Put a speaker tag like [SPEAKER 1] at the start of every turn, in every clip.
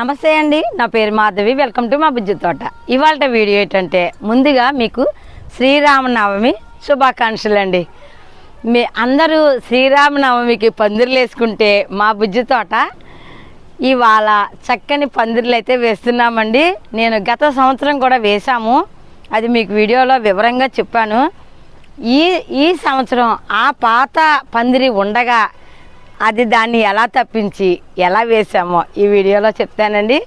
[SPEAKER 1] నమస్తే అండి నా పేరు మాధవి వెల్కమ్ టు మా బుజ్జి తోట. ఇవాళ వీడియో ఏంటంటే ముందుగా మీకు శ్రీరామనవమి శుభాకాంక్షలు అండి మీ అందరూ శ్రీరామనవమికి పందిర్లు వేసుకుంటే మా బుజ్జి తోట ఇవాళ చక్కని పందిర్లు అయితే వేస్తున్నామండి. నేను గత సంవత్సరం కూడా వేశాము. అది మీకు వీడియోలో వివరంగా చెప్పాను. ఈ ఈ సంవత్సరం ఆ పాత పందిరి ఉండగా అది దాన్ని ఎలా తప్పించి ఎలా వేసామో ఈ వీడియోలో చెప్తానండి.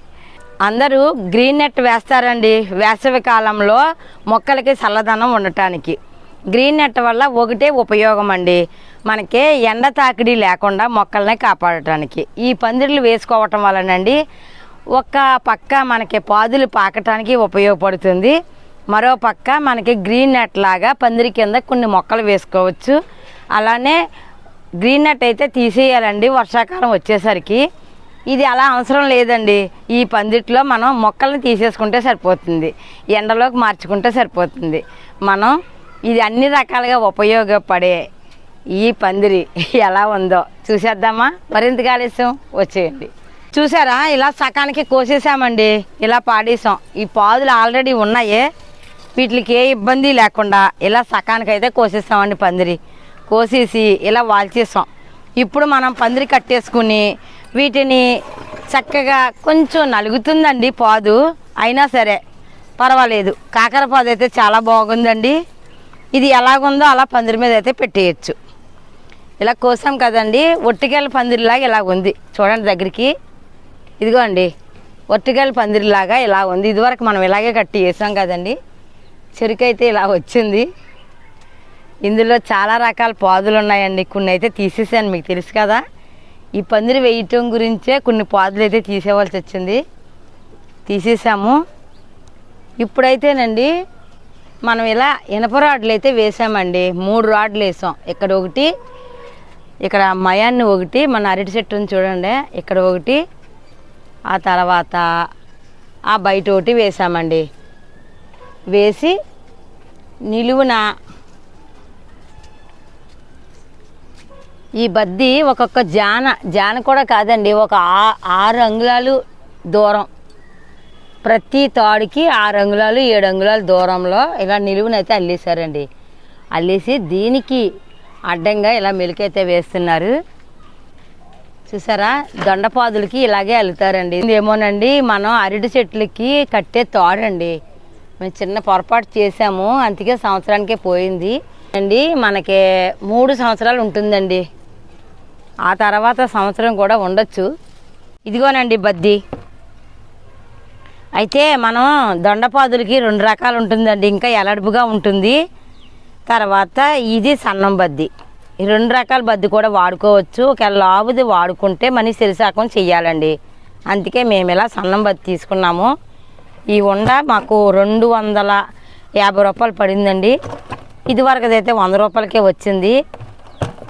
[SPEAKER 1] అందరూ గ్రీన్ నెట్ వేస్తారండి వేసవి కాలంలో మొక్కలకి చల్లదనం ఉండటానికి. గ్రీన్ నెట్ వల్ల ఒకటే ఉపయోగం అండి మనకి ఎండ తాకిడి లేకుండా మొక్కల్ని కాపాడటానికి. ఈ పందిర్లు వేసుకోవటం వలనండి ఒక పక్క మనకి పాదులు పాకటానికి ఉపయోగపడుతుంది మరో పక్క మనకి గ్రీన్ నెట్ లాగా పందిరి కింద కొన్ని మొక్కలు వేసుకోవచ్చు. అలానే గ్రీన్ నట్ అయితే తీసేయాలండి వర్షాకాలం వచ్చేసరికి. ఇది అలా అవసరం లేదండి. ఈ పందిట్లో మనం మొక్కల్ని తీసేసుకుంటే సరిపోతుంది. ఎండలోకి మార్చుకుంటే సరిపోతుంది. మనం ఇది అన్ని రకాలుగా ఉపయోగపడే ఈ పందిరి ఎలా ఉందో చూసేద్దామా? మరింత ఆలస్యం? వచ్చేయండి. చూసారా? ఇలా సకానికి కోసేసామండి. ఇలా పాడేసాం. ఈ పాదులు ఆల్రెడీ ఉన్నాయే. వీటికి ఏ ఇబ్బంది లేకుండా ఇలా సకానికి అయితే కోసేసామండి పందిరి. కోసేసి ఇలా వాల్చేసాం. ఇప్పుడు మనం పందిరి కట్టేసుకుని వీటిని చక్కగా కొంచెం నలుగుతుందండి పాదు. అయినా సరే పర్వాలేదు. కాకర పాదు అయితే చాలా బాగుందండి. ఇది ఎలాగుందో అలా పందిరి మీద అయితే పెట్టేయచ్చు. ఇలా కోసాం కదండి. ఒట్టికాయల పందిరిలాగా ఇలా ఉంది. చూడండి దగ్గరికి. ఇదిగో అండి ఒట్టికాయల పందిరిలాగా ఇలా ఉంది. ఇదివరకు మనం ఇలాగే కట్టి వేసాం కదండి. చెరుకు అయితే ఇలా వచ్చింది. ఇందులో చాలా రకాల పాదులు ఉన్నాయండి. కొన్ని అయితే తీసేసాను మీకు తెలుసు కదా. ఈ పందిరి వేయటం గురించే కొన్ని పాదులు అయితే తీసేవాల్సి వచ్చింది. తీసేసాము. ఇప్పుడైతేనండి మనం ఇలా ఇనప రాడ్లు అయితే వేసామండి. మూడు రాడ్లు వేసాం. ఇక్కడ ఒకటి ఇక్కడ మయాన్ని ఒకటి మన అరటి చెట్టుని చూడండి. ఇక్కడ ఒకటి ఆ తర్వాత ఆ బయట ఒకటి వేసామండి. వేసి నిలువున ఈ బద్ది ఒక్కొక్క జాన జాన కూడా కాదండి ఒక ఆరు అంగుళాలు దూరం. ప్రతి తాడుకి ఆరు అంగుళాలు ఏడు అంగుళాల దూరంలో ఇలా నిలువునైతే అల్లేశారండి. అల్లేసి దీనికి అడ్డంగా ఇలా మెలికైతే వేస్తున్నారు. చూసారా? దొండపాదులకి ఇలాగే అల్లుతారండి. ఏమోనండి మనం అరటి చెట్లకి కట్టే తాడండి. మేము చిన్న పొరపాటు చేసాము అందుకే సంవత్సరానికే పోయింది. అండి మనకి మూడు సంవత్సరాలు ఉంటుందండి. ఆ తర్వాత సంవత్సరం కూడా ఉండొచ్చు. ఇదిగోనండి బద్ది. అయితే మనం దొండపాదులకి రెండు రకాలు ఉంటుందండి. ఇంకా ఎలడుపుగా ఉంటుంది. తర్వాత ఇది సన్నం బద్ది. ఈ రెండు రకాల బద్ది కూడా వాడుకోవచ్చు. ఒకవేళ లావుది వాడుకుంటే మనీ సిరిసాకం చెయ్యాలండి. అందుకే మేము ఇలా సన్నం బద్ది తీసుకున్నాము. ఈ ఉండ మాకు రెండు వందల యాభై రూపాయలు పడిందండి. ఇదివరకు అయితే వంద రూపాయలకే వచ్చింది.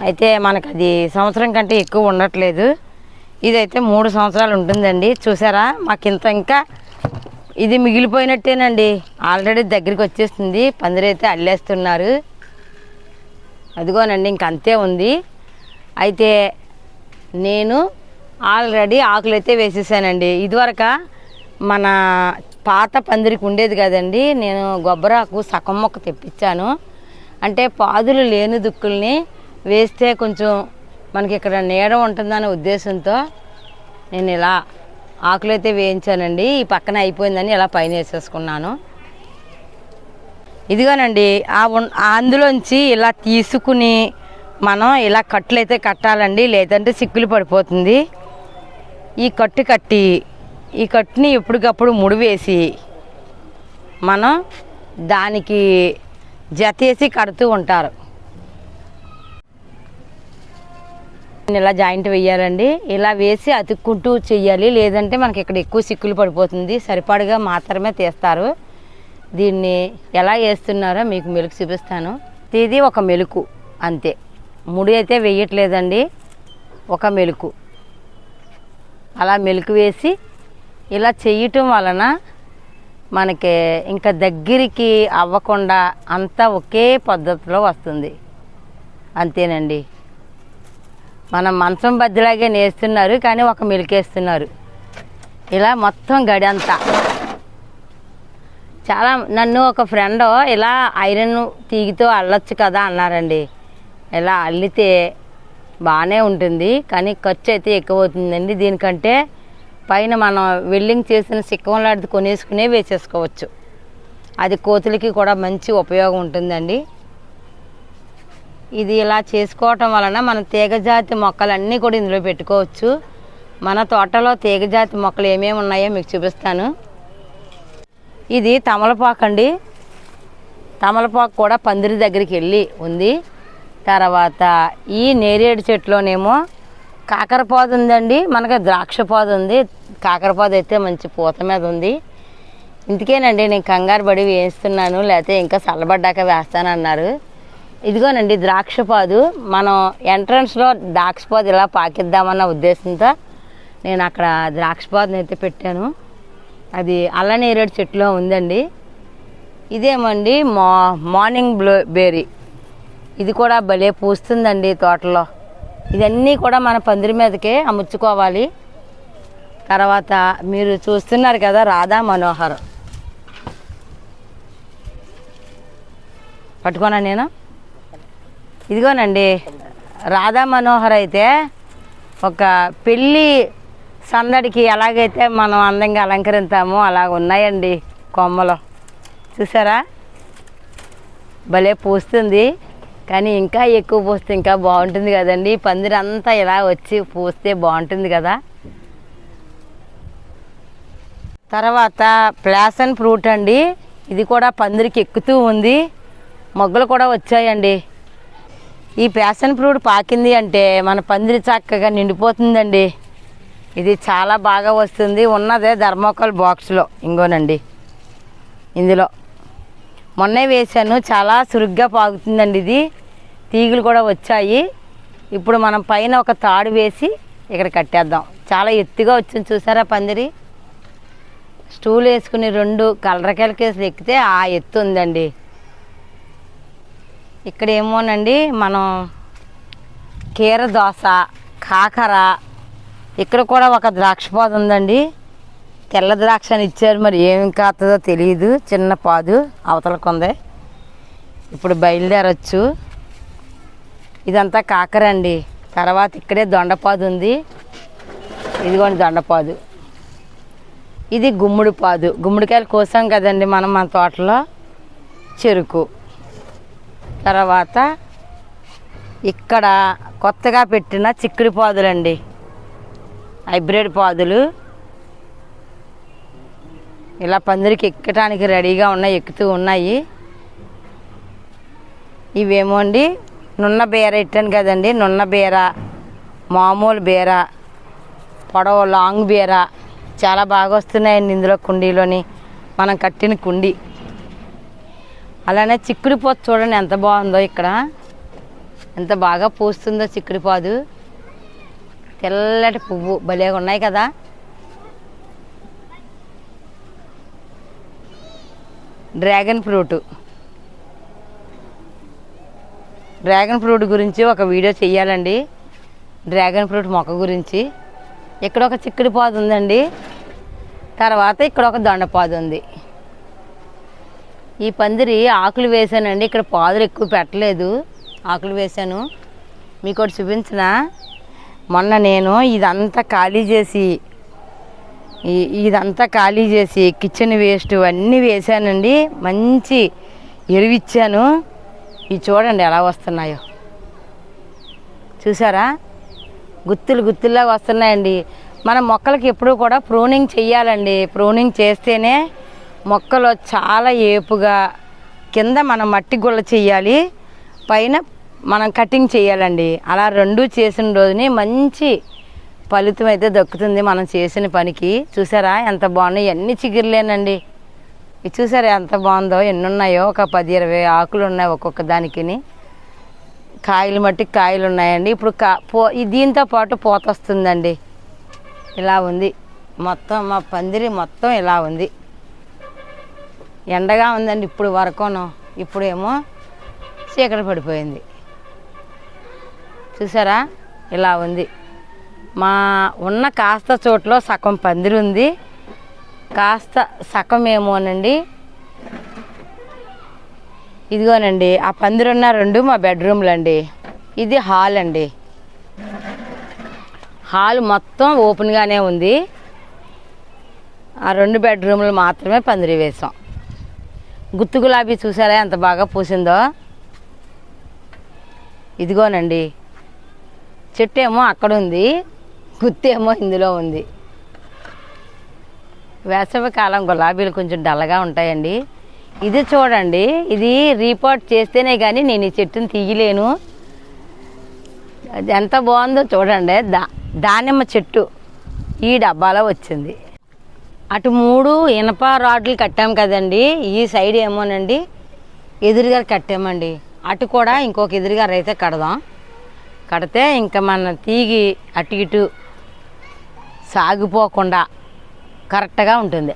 [SPEAKER 1] అయితే మనకు అది సంవత్సరం కంటే ఎక్కువ ఉండట్లేదు. ఇదైతే మూడు సంవత్సరాలు ఉంటుందండి. చూసారా? మాకు ఇంత ఇంకా ఇది మిగిలిపోయినట్టేనండి. ఆల్రెడీ దగ్గరికి వచ్చేస్తుంది. పందిరైతే అల్లేస్తున్నారు. అదిగోనండి ఇంక అంతే ఉంది. అయితే నేను ఆల్రెడీ ఆకులు అయితే వేసేసానండి. ఇదివరక మన పాత పందిరికి ఉండేది కదండి. నేను గొబ్బరాకు సగం మొక్క తెప్పించాను. అంటే పాదులు లేని దుక్కుల్ని వేస్తే కొంచెం మనకి ఇక్కడ నీడ ఉంటుందనే ఉద్దేశంతో నేను ఇలా ఆకులైతే వేయించానండి. ఈ పక్కన అయిపోయిందని ఇలా పైన వేసేసుకున్నాను. ఇదిగోనండి ఆ ఆ అందులోంచి ఇలా తీసుకుని మనం ఇలా కట్లు అయితే కట్టాలండి లేదంటే సిక్కులు పడిపోతుంది. ఈ కట్టు కట్టి ఈ కట్టుని ఎప్పటికప్పుడు ముడివేసి మనం దానికి జతేసి కడుతూ ఉంటారు. ఇలా జాయింట్ వేయాలండి. ఇలా వేసి అతుక్కుంటూ చేయాలి లేదంటే మనకి ఇక్కడ ఎక్కువ సిక్కులు పడిపోతుంది. సరిపడగా మాత్రమే తీస్తారు. దీన్ని ఎలా వేస్తున్నారో మీకు మెలుకు చూపిస్తాను. ఇది ఒక మెలుకు అంతే. ముడి అయితే వేయట్లేదండి. ఒక మెలుకు. అలా మెలుకు వేసి ఇలా చేయటం వలన మనకి ఇంకా దగ్గరికి అవ్వకుండా అంతా ఒకే పద్ధతిలో వస్తుంది. అంతేనండి. మనం మంచం బద్దలాగే నేస్తున్నారు కానీ ఒక మెలికేస్తున్నారు. ఇలా మొత్తం గడి అంతా చాలా నన్ను ఒక ఫ్రెండ్ ఇలా ఐరన్ తీగితో అల్లచ్చు కదా అన్నారండి. ఇలా అల్లితే బాగానే ఉంటుంది కానీ ఖర్చు అయితే ఎక్కువ అవుతుందండి దీనికంటే పైన మనం వెల్డింగ్ చేసిన సిక్కం లాంటిది కొనేసుకునే వేసేసుకోవచ్చు. అది కోతులకి కూడా మంచి ఉపయోగం ఉంటుందండి. ఇది ఇలా చేసుకోవటం వలన మన తీగజాతి మొక్కలన్నీ కూడా ఇందులో పెట్టుకోవచ్చు. మన తోటలో తీగజాతి మొక్కలు ఏమేమి ఉన్నాయో మీకు చూపిస్తాను. ఇది తమలపాకు అండి. తమలపాకు కూడా పందిరి దగ్గరికి వెళ్ళి ఉంది. తర్వాత ఈ నేరేడు చెట్టులోనేమో కాకరపాదు ఉందండి. మనకి ద్రాక్ష పాదు ఉంది. కాకరపాదు అయితే మంచి పూత మీద ఉంది. ఇందుకేనండి నేను కంగారు పడి వేస్తున్నాను లేకపోతే ఇంకా చల్లబడ్డాక వేస్తానన్నారు. ఇదిగోనండి ద్రాక్ష పాదు. మనం ఎంట్రన్స్లో ద్రాక్ష పాదు ఇలా పాకిద్దామన్న ఉద్దేశంతో నేను అక్కడ ద్రాక్షపాదుని అయితే పెట్టాను. అది అల్లనేరేడు చెట్టులో ఉందండి. ఇదేమండి మా మార్నింగ్ బ్లో బేరీ ఇది కూడా భలే పూస్తుందండి తోటలో. ఇవన్నీ కూడా మన పందిరి మీదకే అముచ్చుకోవాలి తర్వాత మీరు చూస్తున్నారు కదా రాధా మనోహర్. పట్టుకోనా నేను? ఇదిగోనండి రాధా మనోహర్ అయితే ఒక పెళ్ళి సందడికి ఎలాగైతే మనం అందంగా అలంకరిస్తామో అలాగ ఉన్నాయండి కొమ్మలు. చూసారా? భలే పూస్తుంది. కానీ ఇంకా ఎక్కువ పూస్తే ఇంకా బాగుంటుంది కదండి. పందిరంతా ఇలా వచ్చి పూస్తే బాగుంటుంది కదా. తర్వాత ప్లాసన్ ఫ్రూట్ అండి. ఇది కూడా పందిరికి ఎక్కుతూ ఉంది. మొగ్గలు కూడా వచ్చాయండి. ఈ ప్యాషన్ ఫ్రూట్ పాకింది అంటే మన పందిరి చక్కగా నిండిపోతుందండి. ఇది చాలా బాగా వస్తుంది. ఉన్నదే ధర్మోకల్ బాక్స్లో. ఇంగోనండి. ఇందులో. మొన్నే వేశాను. చాలా సురుగ్గా పాగుతుందండి ఇది. తీగలు కూడా వచ్చాయి. ఇప్పుడు మనం పైన ఒక తాడు వేసి ఇక్కడ కట్టేద్దాం. చాలా ఎత్తుగా వచ్చింది చూసారా పందిరి? స్టూల్ వేసుకుని రెండు కలరకెలకేసి ఎక్కితే ఆ ఎత్తు ఉందండి. ఇక్కడ ఏమోనండి మనం కీర దోస కాకర ఇక్కడ కూడా ఒక ద్రాక్ష పాదు ఉందండి. తెల్ల ద్రాక్ష అని ఇచ్చారు మరి ఏమి కాస్తుందో తెలియదు చిన్న పాదు అవతలకు ఉంది ఇప్పుడు బయలుదేరచ్చు. ఇదంతా కాకర అండి. తర్వాత ఇక్కడే దొండపాదు ఉంది. ఇదిగోండి దొండపాదు ఇది గుమ్మడి పాదు. గుమ్మడికాయలు కోసాం కదండి మనం మన తోటలో. చెరుకు. తర్వాత ఇక్కడ కొత్తగా పెట్టిన చిక్కుడు పాదులండి. హైబ్రిడ్ పాదులు. ఇలా పందిరికి ఎక్కడానికి రెడీగా ఉన్నాయి ఎక్కుతూ ఉన్నాయి. ఇవేమో అండి నున్న బీర ఇట్టాను కదండి నున్న బీర మామూలు బీర పొడవ లాంగ్ బీర చాలా బాగా వస్తున్నాయండి ఇందులో కుండీలోని. మనం కట్టిన కుండీ. అలానే చిక్కుడు పోతు చూడండి ఎంత బాగుందో ఇక్కడ. ఎంత బాగా పూస్తుందో చిక్కుడు పాదు తెల్లటి పువ్వు భలేగా ఉన్నాయి కదా. Dragon fruit. డ్రాగన్ ఫ్రూట్ గురించి ఒక వీడియో చెయ్యాలండి. డ్రాగన్ ఫ్రూట్ మొక్క గురించి. ఇక్కడ ఒక చిక్కుడు పాదు ఉందండి. తర్వాత ఇక్కడ ఒక దొండపాదు ఉంది. ఈ పందిరి ఆకులు వేసానండి. ఇక్కడ పాదులు ఎక్కువ పెట్టలేదు. ఆకులు వేసాను. మీకు ఒకటి చూపించిన. మొన్న నేను ఇదంతా ఖాళీ చేసి ఇదంతా ఖాళీ చేసి కిచెన్ వేస్ట్ అన్నీ వేసానండి. మంచి ఎరువిచ్చాను. ఇవి చూడండి ఎలా వస్తున్నాయో. చూసారా? గుత్తులు గుత్తుల్లా వస్తున్నాయండి. మన మొక్కలకి ఎప్పుడూ కూడా ప్రూనింగ్ చెయ్యాలండి. ప్రూనింగ్ చేస్తేనే మొక్కలు చాలా ఏపుగా కింద మనం మట్టి గుల్ల చేయాలి. పైన మనం కటింగ్ చేయాలండి. అలా రెండు చేసిన రోజునే మంచి ఫలితం అయితే దక్కుతుంది మనం చేసిన పనికి. చూసారా? ఎంత బాగున్నాయి. ఎన్ని చిగురులేనండి. ఇది చూసారా ఎంత బాగుందో? ఎన్ని ఉన్నాయో ఒక పది ఇరవై ఆకులు ఉన్నాయి ఒక్కొక్క దానికిని. కాయలు మట్టి కాయలు ఉన్నాయండి. ఇప్పుడు కా పో దీంతో పాటు పూత వస్తుందండి ఇలా ఉంది. మొత్తం మా పందిరి మొత్తం ఇలా ఉంది. ఎండగా ఉందండి ఇప్పుడు వరకును. ఇప్పుడేమో చీకటి పడిపోయింది. చూసారా? ఇలా ఉంది. మా ఉన్న కాస్త చోట్లో సగం పందిరి ఉంది. కాస్త సగం ఏమోనండి ఇదిగోనండి ఆ పందిరున్న రెండు మా బెడ్రూమ్లు అండి ఇది హాల్ అండి హాల్ మొత్తం ఓపెన్గానే ఉంది. ఆ రెండు బెడ్రూమ్లు మాత్రమే పందిరి వేసాం. గుత్తు గులాబీ చూసారా? ఎంత బాగా పూసిందో. ఇదిగోనండి. చెట్టు ఏమో అక్కడ ఉంది గుత్తి ఏమో ఇందులో ఉంది. వేసవికాలం గులాబీలు కొంచెం డల్గా ఉంటాయండి. ఇది చూడండి ఇది రీపోర్ట్ చేస్తేనే కానీ నేను ఈ చెట్టుని తీయలేను. అది ఎంత బాగుందో చూడండి దా దానిమ్మ చెట్టు ఈ డబ్బాలో వచ్చింది. అటు మూడు ఇనప రాడ్లు కట్టాం కదండి. ఈ సైడ్ ఏమోనండి ఎదురుగా కట్టామండి. అటు కూడా ఇంకొక ఎదురుగారు అయితే కడదాం. కడితే ఇంకా మన తీగి అటు ఇటు సాగిపోకుండా కరెక్ట్గా ఉంటుంది.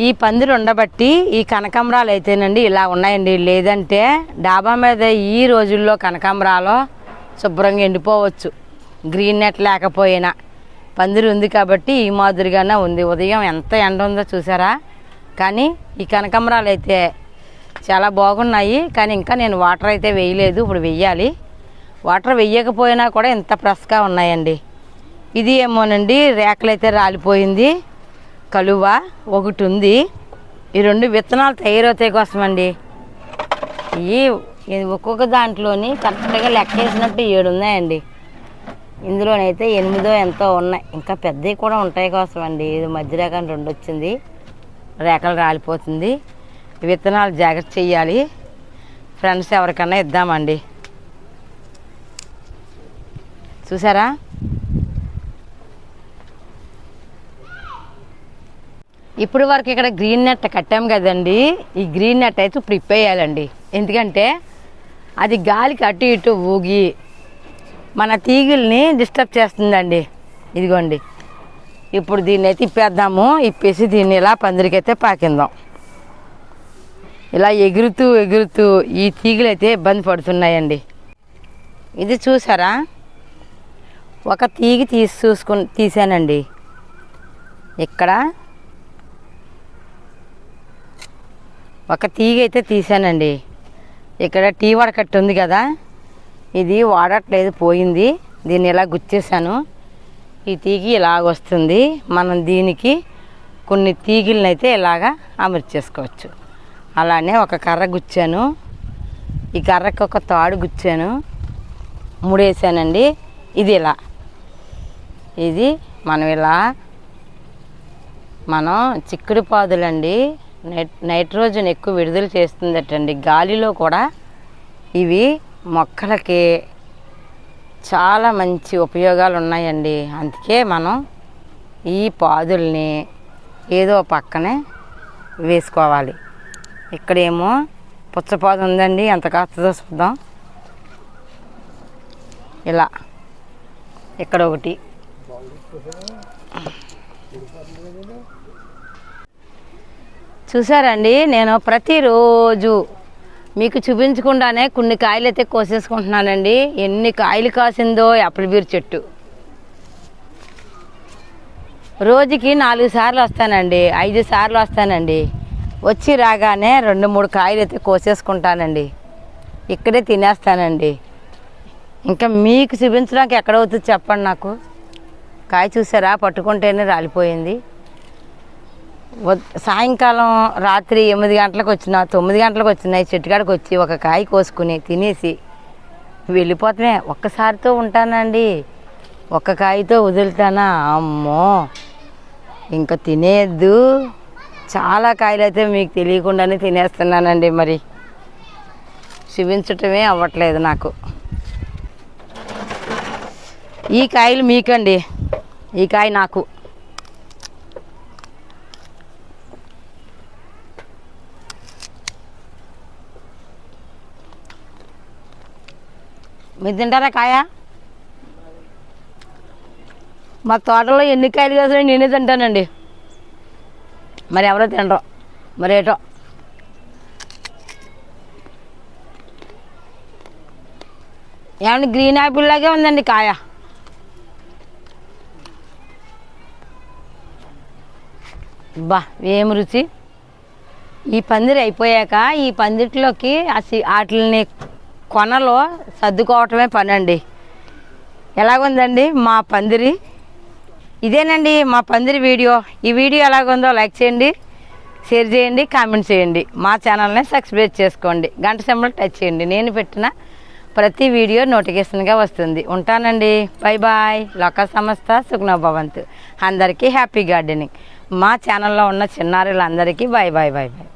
[SPEAKER 1] ఈ పందిరు ఉండబట్టి ఈ కనకాంబరాలు అయితేనండి ఇలా ఉన్నాయండి. లేదంటే డాబా మీద ఈ రోజుల్లో కనకాంబరాలు శుభ్రంగా ఎండిపోవచ్చు. గ్రీన్ నెట్ లేకపోయినా. పందిరి ఉంది కాబట్టి ఈ మాదిరిగానే ఉంది. ఉదయం ఎంత ఎండ ఉందో చూసారా? కానీ ఈ కనకాంబరాలు అయితే చాలా బాగున్నాయి. కానీ ఇంకా నేను వాటర్ అయితే వేయలేదు. ఇప్పుడు వెయ్యాలి. వాటర్ వెయ్యకపోయినా కూడా ఇంత ఫ్రెష్గా ఉన్నాయండి. ఇది ఏమోనండి రేకలైతే రాలిపోయింది. కలువ ఒకటి ఉంది. ఈ రెండు విత్తనాలు తయారవుతాయి కోసమండి. ఈ ఒక్కొక్క దాంట్లోని కరెక్ట్గా లెక్క వేసినట్టు ఏడు ఉన్నాయండి. ఇందులోనైతే ఎనిమిదో ఎంతో ఉన్నాయి. ఇంకా పెద్దవి కూడా ఉంటాయి కోసం అండి ఇది మధ్య రకం రెండు వచ్చింది. రేఖలు రాలిపోతుంది. విత్తనాలు జాగ్రత్త చేయాలి ఫ్రెండ్స్ ఎవరికన్నా ఇద్దామండి. చూసారా? ఇప్పుడు వరకు ఇక్కడ గ్రీన్ నెట్ కట్టాం కదండి. ఈ గ్రీన్ నెట్ అయితే ఇప్పుడు ఇప్పేయాలండి. ఎందుకంటే అది గాలికి అటు ఇటు ఊగి మన తీగల్ని డిస్టర్బ్ చేస్తుందండి. ఇదిగోండి. ఇప్పుడు దీన్ని అయితే ఇప్పేద్దాము. ఇప్పేసి దీన్ని ఇలా పందిరికైతే పాకిందాం. ఇలా ఎగురుతూ ఎగురుతూ ఈ తీగలు అయితే ఇబ్బంది పడుతున్నాయండి. ఇది చూసారా? ఒక తీగి తీసి చూసుకుని తీసానండి. ఇక్కడ ఒక తీగ అయితే తీసానండి. ఇక్కడ టీ వడకట్టు ఉంది కదా. ఇది వాడట్లేదు పోయింది. దీన్ని ఇలా గుచ్చేసాను. ఈ తీగి ఇలాగ వస్తుంది. మనం దీనికి కొన్ని తీగిలను అయితే ఇలాగా అమర్చేసుకోవచ్చు అలానే ఒక కర్ర గుచ్చాను. ఈ కర్రకి ఒక తాడు గుచ్చాను. ముడేసానండి. ఇది ఇలా. ఇది మనం ఇలా మనం చిక్కుడు పాదులండి. నైట్ నైట్రోజన్ ఎక్కువ విడుదల చేస్తుందటండి. గాలిలో కూడా ఇవి మొక్కలకి చాలా మంచి ఉపయోగాలు ఉన్నాయండి అందుకే మనం ఈ పాదుల్ని ఏదో పక్కనే వేసుకోవాలి. ఇక్కడేమో పుచ్చపాదు ఉందండి. ఎంత కాస్తుందో చూద్దాం. ఇలా. ఇక్కడ ఒకటి. చూసారండి? నేను ప్రతిరోజు మీకు చూపించకుండానే కొన్ని కాయలు అయితే కోసేసుకుంటున్నానండి. ఎన్ని కాయలు కాసిందో యాపిల్ చెట్టు. రోజుకి నాలుగు సార్లు వస్తానండి. ఐదు సార్లు వస్తానండి. వచ్చి రాగానే రెండు మూడు కాయలు అయితే కోసేసుకుంటానండి. ఇక్కడే తినేస్తానండి. ఇంకా మీకు చూపించడానికి ఎక్కడవుతుంది చెప్పండి నాకు? కాయ చూసారా? పట్టుకుంటేనే రాలిపోయింది. సాయంకాలం రాత్రి ఎనిమిది గంటలకు వచ్చిన తొమ్మిది గంటలకు వచ్చినాయి ఈ చెట్టుకాడికి వచ్చి ఒక కాయ కోసుకుని తినేసి వెళ్ళిపోతామే ఒక్కసారితో ఉంటానండి. ఒక్క కాయతో వదులుతానా? అమ్మో! ఇంకా తినేద్దు. చాలా కాయలు అయితే మీకు తెలియకుండానే తినేస్తున్నానండి మరి. చూపించటమే అవ్వట్లేదు నాకు. ఈ కాయలు మీకండి. ఈ కాయ నాకు. మీరు తింటారా కాయ? మా తోటలో ఎన్ని కాయలు కాసాయో నేనే తింటానండి. మరి ఎవరో తినరు. మరి ఏటో. ఏమంటే గ్రీన్ యాపిల్ లాగే ఉందండి కాయ. బా ఏం రుచి? ఈ పందిరి అయిపోయాక ఈ పందిట్లోకి అసి వాటిని కొనలో సర్దుకోవటమే పని అండి ఎలాగుందండి మా పందిరి? ఇదేనండి మా పందిరి వీడియో. ఈ వీడియో ఎలాగుందో లైక్ చేయండి షేర్ చేయండి కామెంట్ చేయండి. మా ఛానల్ని సబ్స్క్రైబ్ చేసుకోండి. గంట సెంబల్ టచ్ చేయండి. నేను పెట్టిన ప్రతి వీడియో నోటిఫికేషన్గా వస్తుంది. ఉంటానండి. Bye bye. లోక సంస్థ సుఖ్న భవంత్ అందరికీ హ్యాపీ గార్డెనింగ్. మా ఛానల్లో ఉన్న చిన్నారులందరికీ బాయ్ బాయ్ బాయ్ బాయ్.